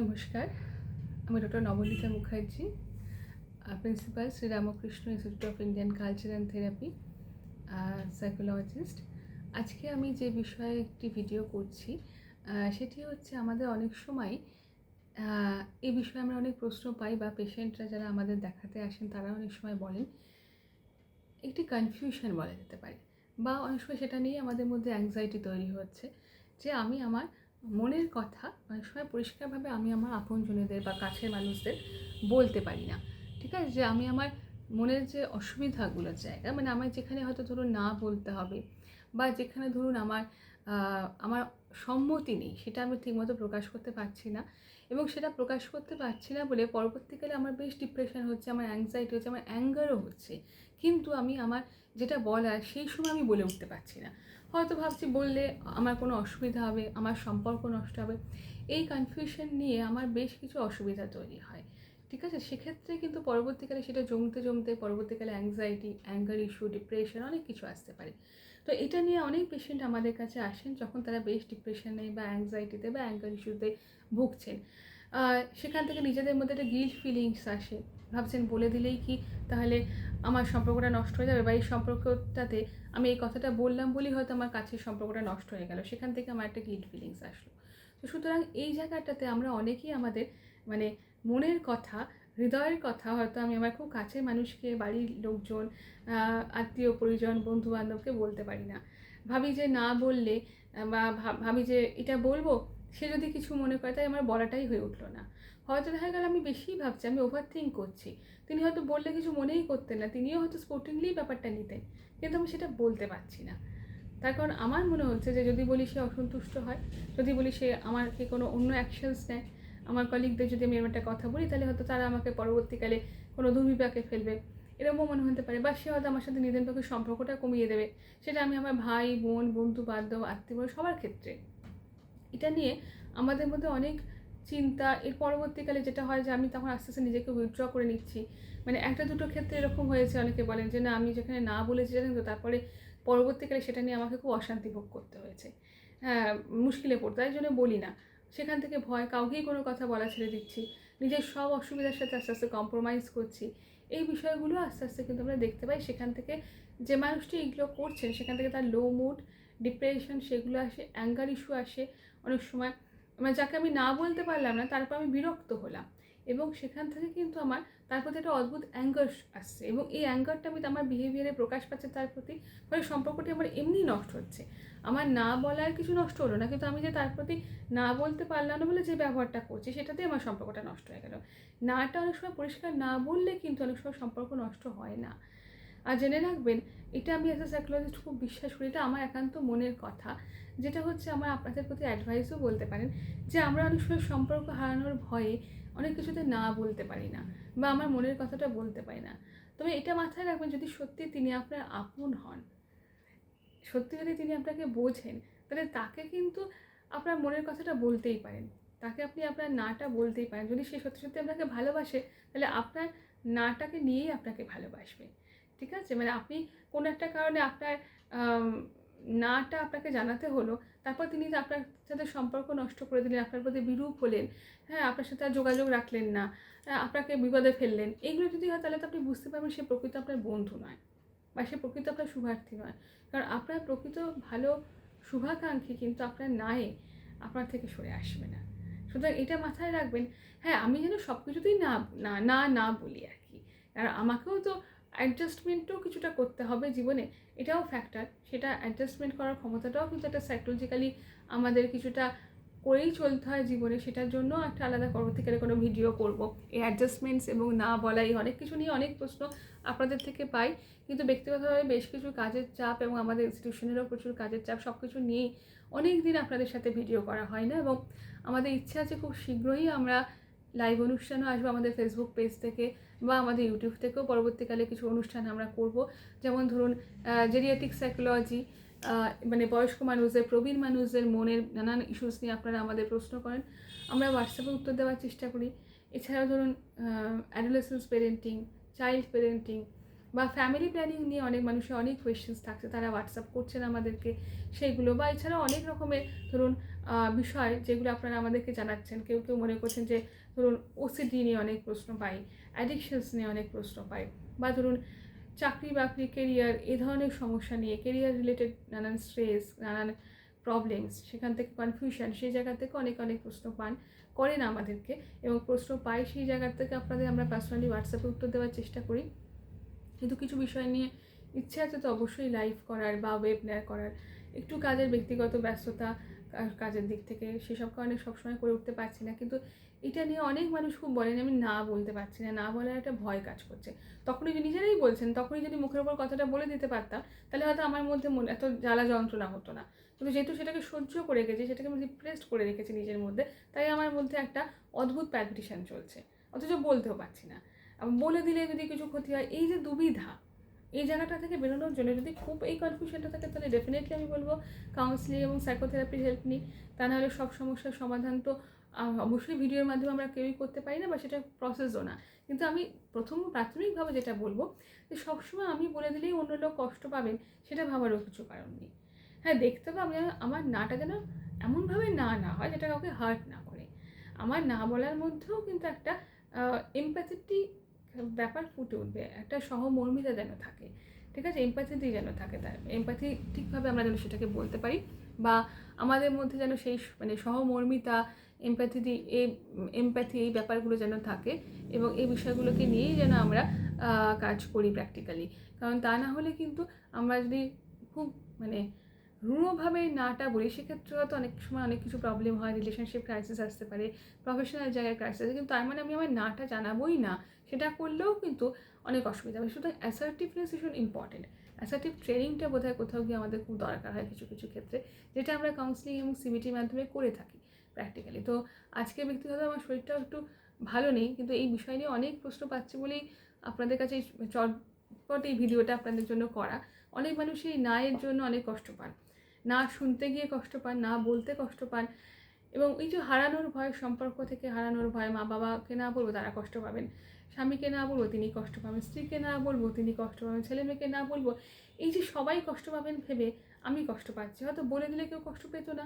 নমস্কার, আমি doctor Nabanita Mukherjee principal Sri Ramakrishna institute of Indian culture and therapy psychologist আজকে আমি যে বিষয়ে একটি ভিডিও করছি সেটি হচ্ছে আমাদের অনেক সময় এই বিষয়ে আমরা অনেক প্রশ্ন পাই বা পেশেন্টরা যারা আমাদের দেখাতে আসেন, তারা অনেক সময় বলেন, একটি কনফিউশন বলা যেতে পারে, বা অনেক সময় সেটা নিয়ে আমাদের মধ্যে অ্যাংজাইটি তৈরি হচ্ছে, যে আমি আমার মনের কথা অনেক সময় পরিষ্কারভাবে আমি আমার আপনজনেদের বা কাছের মানুষদের বলতে পারি না। ঠিক আছে? যে আমি আমার মনের যে অসুবিধাগুলোর জায়গা মানে আমার যেখানে হয়তো ধরুন না বলতে হবে বা যেখানে ধরুন আমার আমার সম্মতি নেই, সেটা আমি ঠিকমতো প্রকাশ করতে পারছি না। এবং সেটা প্রকাশ করতে পারছি না বলে পরবর্তীকালে আমার বেশ ডিপ্রেশন হচ্ছে, আমার অ্যাংজাইটি হচ্ছে, আমার অ্যাঙ্গারও হচ্ছে। কিন্তু আমি আমার যেটা বলার সেই সময় আমি বলে উঠতে পারছি না। হয়তো ভাবছি বললে আমার কোনো অসুবিধা হবে, আমার সম্পর্ক নষ্ট হবে। এই কনফিউশন নিয়ে আমার বেশ কিছু অসুবিধা তৈরি হয়। ঠিক আছে? সেক্ষেত্রে কিন্তু পরবর্তীকালে সেটা জমতে জমতে, পরবর্তীকালে অ্যাংজাইটি অ্যাঙ্গার ইস্যু ডিপ্রেশন অনেক কিছু আসতে পারে। তো এটা নিয়ে অনেক পেশেন্ট আমাদের কাছে আসেন যখন তারা বেশ ডিপ্রেশনে বা অ্যাংজাইটিতে বা অ্যাঙ্গার ইস্যুতে ভুগছেন। সেখান থেকে নিজেদের মধ্যে একটা গিল্ট ফিলিংস আসে। ভাবছেন, বলে দিলেই কি? তাহলে আমার সম্পর্কটা নষ্ট হয়ে যাবে বা এই সম্পর্কটাতে আমি এই কথাটা বললাম বলেই হয়তো আমার কাছের সম্পর্কটা নষ্ট হয়ে গেল। সেখান থেকে আমার একটা গিল্ট ফিলিংস আসলো। তো সুতরাং এই জায়গাটাতে আমরা অনেকেই আমাদের মানে মনের কথা, হৃদয়ের কথা, হয়তো আমি আমার খুব কাছের মানুষকে, বাড়ির লোকজন আত্মীয়, পরিজন বন্ধু বান্ধবকে বলতে পারি না। ভাবি যে না বললে বা ভাব- যে এটা বলব, সে যদি কিছু মনে করে, তাই আমার বলাটাই হয়ে উঠল না। হয়তো দেখা গেল আমি বেশিই ভাবছি, আমি ওভার থিঙ্ক করছি। তিনি হয়তো বললে কিছু মনেই করতেন না, তিনিও হয়তো স্পোর্টিংলি ব্যাপারটা নিতেন, কিন্তু আমি সেটা বলতে পারছি না। তার কারণ আমার মনে হচ্ছে যে যদি বলি সে অসন্তুষ্ট হয়, যদি বলি সে আমাকে কোনো অন্য অ্যাকশনস নেয় আমার কলিগদের যদি আমি একটা কথা বলি, তাহলে হয়তো তারা আমাকে পরবর্তীকালে কোনো দুর্বিপাকে ফেলবে। এরকমও মনে হতে পারে। বা সে হয়তো আমার সাথে নিদেন পক্ষে সম্পর্কটা কমিয়ে দেবে। সেটা আমি আমার ভাই, বোন, বন্ধু, বান্ধব, আত্মীয় সবার ক্ষেত্রে। এটা নিয়ে আমাদের মধ্যে অনেক চিন্তা। এর পরবর্তীকালে যেটা হয় যে, আমি তখন আস্তে আস্তে নিজেকে উইথড্র করে নিচ্ছি। মানে একটা দুটো ক্ষেত্রে এরকম হয়েছে অনেকে বলেন যে, না, আমি যেখানে না বলেছি জানেন তো তারপরে পরবর্তীকালে সেটা নিয়ে আমাকে খুব অশান্তি ভোগ করতে হয়েছে। হ্যাঁ মুশকিলে পড়তে তাই জন্য বলি না। সেখান থেকে ভয় কাউকেই কোনো কথা বলা ছেড়ে দিচ্ছি। নিজের সব অসুবিধার সাথে আস্তে আস্তে কম্প্রোমাইজ করছি। এই বিষয়গুলো আস্তে আস্তে কিন্তু আমরা দেখতে পাই। সেখান থেকে যে মানুষটি এগুলো করছেন, সেখান থেকে তার লো মুড ডিপ্রেশন সেগুলো আসে অ্যাঙ্গার ইস্যু আসে। অনেক সময় মানে যাকে আমি না বলতে পারলাম না তারপর আমি বিরক্ত হলাম। এবং সেখান থেকে কিন্তু আমার তার প্রতি একটা অদ্ভুত অ্যাঙ্গার আসছে এবং এই অ্যাঙ্গারটা আমি আমার বিহেভিয়ারে প্রকাশ পাচ্ছে তার প্রতি, ফলে সম্পর্কটি আমার এমনি নষ্ট হচ্ছে। আমার না বলার কিছু নষ্ট হলো না, কিন্তু আমি যে তার প্রতি না বলতে পারলাম না বলে যে ব্যবহারটা করছি সেটাতেই আমার সম্পর্কটা নষ্ট হয়ে গেল। নাটা অনেক সময় পরিষ্কার না বললে কিন্তু অনেক সময় সম্পর্ক নষ্ট হয় না। আর জেনে রাখবেন, এটা আমি অ্যাজ এ সাইকোলজিস্ট খুব বিশ্বাস করি, এটা আমার একান্ত মনের কথা। যেটা হচ্ছে আমার আপনাদের প্রতি অ্যাডভাইসও বলতে পারেন যে আমরা অনেক সময় সম্পর্ক হারানোর ভয়ে অনেক কিছুতে না বলতে পারি না বা আমার মনের কথাটা বলতে পারি না। তবে এটা মাথায় রাখবেন, যদি সত্যি তিনি আপনার আপন হন, সত্যি যদি তিনি আপনাকে বোঝেন, তাহলে তাকে কিন্তু আপনার মনের কথাটা বলতেই পারেন। তাকে আপনি আপনার নাটা বলতেই পারেন। যদি সে সত্যি সত্যি আপনাকে ভালোবাসে, তাহলে আপনার নাটাকে নিয়েই আপনাকে ভালোবাসবে। ঠিক আছে? মানে আপনি কোনো একটা কারণে আপনার নাটা আপনাকে জানাতে হলো তারপর তিনি আপনার সাথে সম্পর্ক নষ্ট করে দিলেন আপনার প্রতি বিরূপ হলেন হ্যাঁ আপনার সাথে আর যোগাযোগ রাখলেন না হ্যাঁ, আপনাকে বিপদে ফেললেন এইগুলো যদি হয় তাহলে তো আপনি বুঝতে পারবেন সে প্রকৃত আপনার বন্ধু নয় বা সে প্রকৃত আপনার শুভার্থী নয়। কারণ আপনার প্রকৃত ভালো শুভাকাঙ্ক্ষী কিন্তু আপনার নায়ে আপনার থেকে সরে আসবে না। সুতরাং এটা মাথায় রাখবেন হ্যাঁ আমি যেন সব কিছুতেই না না না না বলি আর কি। কারণ আমাকেও তো অ্যাডজাস্টমেন্টও কিছুটা করতে হবে জীবনে। এটাও ফ্যাক্টর সেটা অ্যাডজাস্টমেন্ট করার ক্ষমতাটাও কিন্তু একটা সাইকোলজিক্যালি আমাদের কিছুটা করেই চলতে হয় জীবনে, সেটার জন্য একটা আলাদা পরবর্তীকালে কোনো ভিডিও করব। এই অ্যাডজাস্টমেন্টস এবং না বলাই অনেক কিছু নিয়ে অনেক প্রশ্ন আপনাদের থেকে পাই, কিন্তু ব্যক্তিগতভাবে বেশ কিছু কাজের চাপ এবং আমাদের ইনস্টিটিউশনেরও প্রচুর কাজের চাপ সব কিছু নিয়েই অনেক দিন আপনাদের সাথে ভিডিও করা হয় না এবং আমাদের ইচ্ছে আছে খুব শীঘ্রই আমরা লাইভ অনুষ্ঠানও আসব আমাদের ফেসবুক পেজ থেকে। বা আমাদের ইউটিউব থেকেও পরবর্তীকালে কিছু অনুষ্ঠান আমরা করব। যেমন ধরুন জেরিয়াটিক সাইকোলজি মানে বয়স্ক মানুষদের, প্রবীণ মানুষদের মনের নানান ইস্যুস নিয়ে আপনারা আমাদের প্রশ্ন করেন। আমরা হোয়াটসঅ্যাপে উত্তর দেওয়ার চেষ্টা করি। এছাড়াও ধরুন অ্যাডোলেসেন্স পেরেন্টিং চাইল্ড পেরেন্টিং বা ফ্যামিলি প্ল্যানিং নিয়ে অনেক মানুষের অনেক কোয়েশ্চেন্স থাকছে। তারা হোয়াটসঅ্যাপ করছেন আমাদেরকে। সেইগুলো বা এছাড়াও অনেক রকমের, ধরুন বিষয় যেগুলো আপনারা আমাদেরকে জানাচ্ছেন। কেউ কেউ মনে করছেন যে, ধরুন ওসিডি নিয়ে অনেক প্রশ্ন পাই অ্যাডিকশনস নিয়ে অনেক প্রশ্ন পাই বা ধরুন চাকরি বাকরি কেরিয়ার এ ধরনের সমস্যা নিয়ে কেরিয়ার রিলেটেড নানান স্ট্রেস নানান প্রবলেমস সেখান থেকে কনফিউশন সেই জায়গা থেকে অনেক অনেক প্রশ্ন পান, করেন আমাদেরকে এবং প্রশ্ন পাই, সেই জায়গা থেকে আপনাদের আমরা পার্সোনালি হোয়াটসঅ্যাপে উত্তর দেওয়ার চেষ্টা করি। কিন্তু কিছু বিষয় নিয়ে ইচ্ছে আছে তো অবশ্যই লাইভ করার বা ওয়েবিনার করার। একটু কাজের ব্যক্তিগত ব্যস্ততা কাজের দিক থেকে সেসব কারণে সবসময় করে উঠতে পারছি না। কিন্তু এটা নিয়ে অনেক মানুষ খুব বলেন, আমি না বলতে পারছি না না বলার একটা ভয় কাজ করছে। তখনই যে নিজেরাই বলছেন, তখনই যদি মুখের উপর কথাটা বলে দিতে পারতাম, তাহলে হয়তো আমার মধ্যে মনে, এত জ্বালা যন্ত্রণা হতো না। কিন্তু যেহেতু সেটাকে সহ্য করে রেখেছি সেটাকে আমি রিপ্রেসড করে রেখেছি নিজের মধ্যে, তাই আমার মধ্যে একটা অদ্ভুত প্যালপিটেশন চলছে। অথচ বলতেও পারছি না। বলে দিলে যদি কিছু ক্ষতি হয়, এই যে দুবিধা এই জায়গাটা থেকে বেরোনোর জন্য যদি খুব এই কনফিউশনটা থাকে, তাহলে ডেফিনেটলি আমি বলব কাউন্সিলিং এবং সাইকোথেরাপির হেল্প নিই। তা নাহলে সব সমস্যার সমাধান তো অবশ্যই ভিডিওর মাধ্যমে আমরা কেউই করতে পারি না বা সেটা প্রসেসও না। কিন্তু আমি প্রথম প্রাথমিকভাবে যেটা বলব, যে সবসময় আমি বলে দিলেই অন্য লোক কষ্ট পাবেন, সেটা ভাবারও কিছু কারণ নেই। হ্যাঁ দেখতে হবে আমি, আমার নাটা যেন এমনভাবে না না হয় যেটা কাউকে হার্ট না করে। আমার না বলার মধ্যেও কিন্তু একটা এমপ্যাথেটিক ব্যাপার ফুটে উঠবে। একটা সহমর্মিতা যেন থাকে, ঠিক আছে? এমপ্যাথিটি যেন থাকে তার এমপ্যাথি ঠিকভাবে আমরা যেন সেটাকে বলতে পারি বা আমাদের মধ্যে যেন সেই মানে সহমর্মিতা এমপ্যাথিটি এই এমপ্যাথি এই ব্যাপারগুলো যেন থাকে এবং এই বিষয়গুলোকে নিয়েই যেন আমরা কাজ করি প্র্যাকটিক্যালি কারণ তা না হলে কিন্তু আমরা যদি খুব মানে রূঢ়ভাবে নাটা বলি, সেক্ষেত্রে হয়তো অনেক সময় অনেক কিছু প্রবলেম হয় রিলেশনশিপ ক্রাইসিস আসতে পারে প্রফেশনাল জায়গায় ক্রাইসিস কিন্তু তার মানে আমি আমার নাটা জানাবোই না, সেটা করলেও কিন্তু অনেক অসুবিধা হবে। সুতরাং অ্যাসার্টিভনেস ভীষণ ইম্পর্টেন্ট অ্যাসার্টিভ ট্রেনিংটা বোধহয় কোথাও গিয়ে আমাদের খুব দরকার হয় কিছু কিছু ক্ষেত্রে, যেটা আমরা কাউন্সিলিং এবং সিবিটির মাধ্যমে করে থাকি প্র্যাকটিক্যালি তো আজকে ব্যক্তিগত আমার শরীরটাও একটু ভালো নেই, কিন্তু এই বিষয় নিয়ে অনেক প্রশ্ন পাচ্ছি বলেই আপনাদের কাছে চটপট এই ভিডিওটা আপনাদের জন্য করা। অনেক মানুষই এই নায়ের জন্য অনেক কষ্ট পান। না শুনতে গিয়ে কষ্ট পান, না বলতে কষ্ট পান এবং এই যে হারানোর ভয়, সম্পর্ক থেকে হারানোর ভয় মা বাবাকে না বলব তারা কষ্ট পাবেন, স্বামীকে না বলব তিনি কষ্ট পাবেন, স্ত্রীকে না বলব তিনি কষ্ট পাবেন ছেলে মেয়েকে না বলব, এই যে সবাই কষ্ট পাবেন ভেবে আমি কষ্ট পাচ্ছি। হয়তো বলে দিলে কেউ কষ্ট পেত না।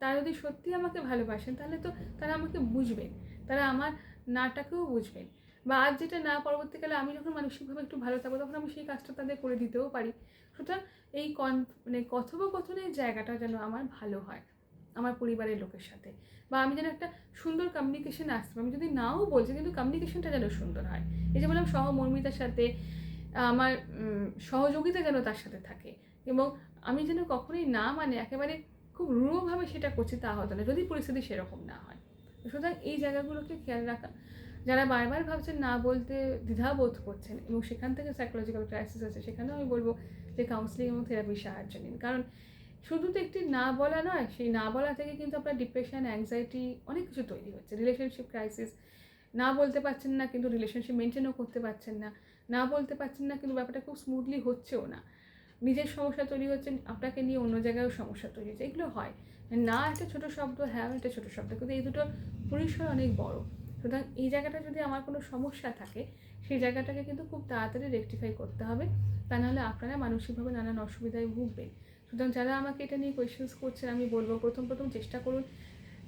তারা যদি সত্যি আমাকে ভালোবাসেন, তাহলে তো তারা আমাকে বুঝবেন, তারা আমার নাটাকেও বুঝবেন। বা আজ যেটা না, পরবর্তীকালে আমি যখন মানসিকভাবে একটু ভালো থাকব, তখন আমি সেই কাজটা তাদের করে দিতেও পারি। সুতরাং এই কন মানে কথোপকথনের জায়গাটা যেন আমার ভালো হয়, আমার পরিবারের লোকের সাথে। বা আমি যেন একটা সুন্দর কমিউনিকেশন আসতে আমি যদি নাও বলছি, কিন্তু কমিউনিকেশনটা যেন সুন্দর হয়। এই যে বললাম, সহমর্মিতার সাথে, আমার সহযোগিতা যেন তার সাথে থাকে। এবং আমি যেন কখনোই না মানে একেবারে খুব রূঢ়ভাবে সেটা করছি তা হতো না, যদি পরিস্থিতি সেরকম না হয়। সুতরাং এই জায়গাগুলোকে খেয়াল রাখা যারা বারবার ভাবছেন না বলতে দ্বিধাবোধ করছেন এবং সেখান থেকে সাইকোলজিক্যাল ক্রাইসিস আছে সেখানেও আমি বলব যে কাউন্সিলিং এবং থেরাপির সাহায্য নিন। কারণ শুধু তো একটি না বলা নয়, সেই না বলা থেকে কিন্তু আপনার ডিপ্রেশন অ্যাংজাইটি অনেক কিছু তৈরি হচ্ছে। রিলেশনশিপ ক্রাইসিস না বলতে পারছেন না কিন্তু রিলেশনশিপ মেনটেনও করতে পারছেন না না বলতে পারছেন না কিন্তু ব্যাপারটা খুব স্মুথলি হচ্ছেও না। নিজের সমস্যা তৈরি হচ্ছে, আপনাকে নিয়ে অন্য জায়গায়ও সমস্যা তৈরি হচ্ছে। এগুলো হয়। না, একটা ছোটো শব্দ হ্যাঁ একটা ছোটো শব্দ, কিন্তু এই দুটোর পরিসর অনেক বড়। সুতরাং এই জায়গাটা যদি আমার কোনো সমস্যা থাকে, সেই জায়গাটাকে কিন্তু খুব তাড়াতাড়ি রেকটিফাই করতে হবে। তা নাহলে আপনারা মানসিকভাবে নানান অসুবিধায় ভুগবেন। সুতরাং যারা আমাকে এটা নিয়ে কোয়েশ্চেন্স করছেন, আমি বলব প্রথম প্রথম চেষ্টা করুন।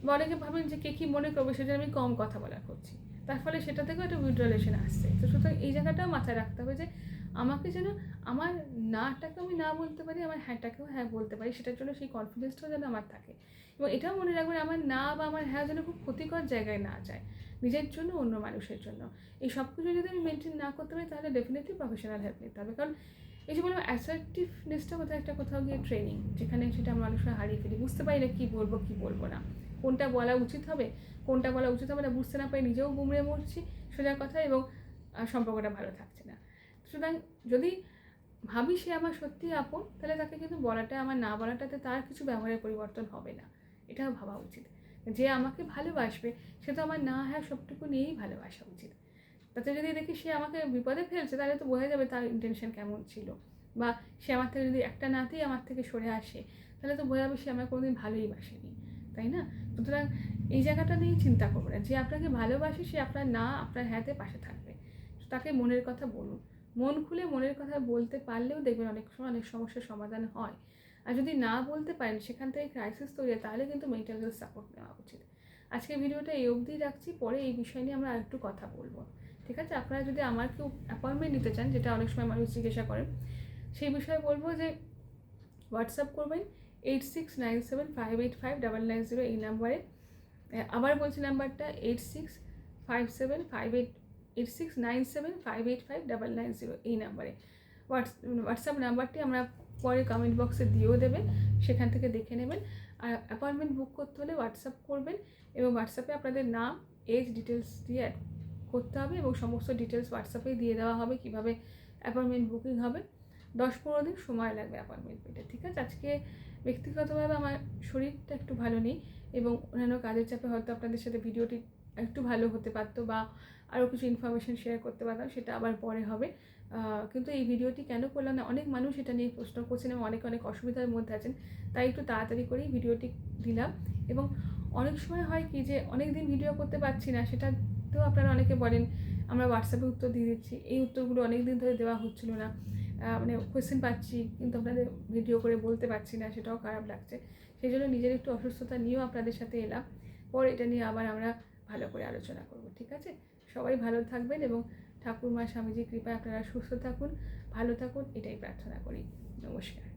বা অনেকে ভাবেন যে কে কী মনে করবে সেটা আমি কম কথা বলা করছি। তার ফলে সেটা থেকেও একটা উইড্রলেশন আসছে। তো সুতরাং এই জায়গাটাও মাথায় রাখতে হবে যে আমাকে যেন, আমার নাটাকে আমি না বলতে পারি, আমার হ্যাঁটাকেও হ্যাঁ বলতে পারি, সেটার জন্য সেই কনফিডেন্সটাও যেন আমার থাকে। এবং এটাও মনে রাখবেন, আমার না বা আমার হ্যাঁ যেন খুব ক্ষতিকর জায়গায় না যায়, নিজের জন্য, অন্য মানুষের জন্য। এই সব কিছু যদি আমি মেনটেন না করতে পারি, তাহলে ডেফিনেটলি প্রফেশনাল হেল্প নিতে হবে। কারণ এই যে বললাম অ্যাসার্টিভনেসটা কোথাও একটা কোথাও গিয়ে ট্রেনিং যেখানে সেটা মানুষরা হারিয়ে ফেলি, বুঝতে পারি না কী বলব কী বলব না। কোনটা বলা উচিত হবে, কোনটা বলা উচিত হবে না, বুঝতে না পারি, নিজেও গুমড়ে মরছি, সোজা কথা, এবং সম্পর্কটা ভালো থাকছে না। সুতরাং যদি ভাবি সে আমার সত্যি আপন, তাহলে তাকে কিন্তু বলাটা আমার না বলাটাতে তার কিছু ব্যবহারের পরিবর্তন হবে না। এটাও ভাবা উচিত। যে আমাকে ভালোবাসবে, সে তো আমার না হ্যাঁ সবটুকু নিয়েই ভালোবাসা উচিত। তাতে যদি দেখি সে আমাকে বিপদে ফেলছে, তাহলে তো বোঝা যাবে তার ইন্টেনশন কেমন ছিল। বা সে আমার থেকে যদি একটা নাতেই আমার থেকে সরে আসে, তাহলে তো বোঝা যাবে সে আমার কোনোদিন ভালোই বাসেনি। তাই না? সুতরাং এই জায়গাটা নিয়েই চিন্তা করব না। যে আপনাকে ভালোবাসে, সে আপনার না, আপনার হ্যাঁতে পাশে থাকবে। তাকে মনের কথা বলুন। মন খুলে মনের কথা বলতে পারলেও দেখবেন অনেক সময় অনেক সমস্যার সমাধান হয়। আর যদি না বলতে পারেন, সেখান থেকে ক্রাইসিস তৈরি হয়, তাহলে কিন্তু মেন্টাল হেলথ সাপোর্ট নেওয়া উচিত। আজকের ভিডিওটা এই অবধি রাখছি, পরে এই বিষয় নিয়ে আমরা আরেকটু কথা বলব। ঠিক আছে? আপনারা যদি আমার কেউ অ্যাপয়েন্টমেন্ট নিতে চান, যেটা অনেক সময় মানুষ জিজ্ঞাসা করেন সেই বিষয়ে বলব যে হোয়াটসঅ্যাপ করবেন eight six nine seven five eight five double nine zero এই নাম্বারে আবার বলছি নাম্বারটা eight six five seven five eight eight six nine seven five eight five double nine zero এই নাম্বারে হোয়াটস হোয়াটসঅ্যাপ নাম্বারটি আমরা পরে কমেন্ট বক্সে দিয়েও দেবেন, সেখান থেকে দেখে নেবেন। আর অ্যাপয়েন্টমেন্ট বুক করতে হলে হোয়াটসঅ্যাপ করবেন এবং হোয়াটসঅ্যাপে আপনাদের নাম এজ ডিটেলস দিয়ে করতে হবে এবং সমস্ত ডিটেলস হোয়াটসঅ্যাপে দিয়ে দেওয়া হবে কীভাবে অ্যাপয়েন্টমেন্ট বুকিং হবে। দশ পনেরো দিন সময় লাগবে অ্যাপয়েন্টমেন্ট পেতে, ঠিক আছে? আজকে ব্যক্তিগতভাবে আমার শরীরটা একটু ভালো নেই এবং অন্যান্য কাজের চাপে হয়তো আপনাদের সাথে ভিডিওটি একটু ভালো হতে পারতো বা আরও কিছু ইনফরমেশান শেয়ার করতে পারতাম, সেটা আবার পরে হবে। কিন্তু এই ভিডিওটি কেন করলাম না? অনেক মানুষ এটা নিয়ে প্রশ্ন করছেন এবং অনেক অনেক অসুবিধার মধ্যে আছেন, তাই একটু তাড়াতাড়ি করেই ভিডিওটি দিলাম। এবং অনেক সময় হয় কি যে অনেক দিন ভিডিও করতে পারছি না, সেটা তো আপনারা অনেকে বলেন আমরা হোয়াটসঅ্যাপে উত্তর দিয়ে দিচ্ছি। এই উত্তরগুলো অনেক দিন ধরে দেওয়া হচ্ছিল না। মানে কোয়েশ্চেন পাচ্ছি, কিন্তু আপনাদের ভিডিও করে বলতে পারছি না, সেটাও খারাপ লাগছে। সেই জন্য নিজের একটু অসুস্থতা নিয়েও আপনাদের সাথে এলাম। পর এটা নিয়ে আবার আমরা ভালো করে আলোচনা করব, ঠিক আছে? সবাই ভালো থাকবেন এবং ঠাকুর মা স্বামীজির কৃপায় আপনারা সুস্থ থাকুন, ভালো থাকুন, এটাই প্রার্থনা করি। নমস্কার।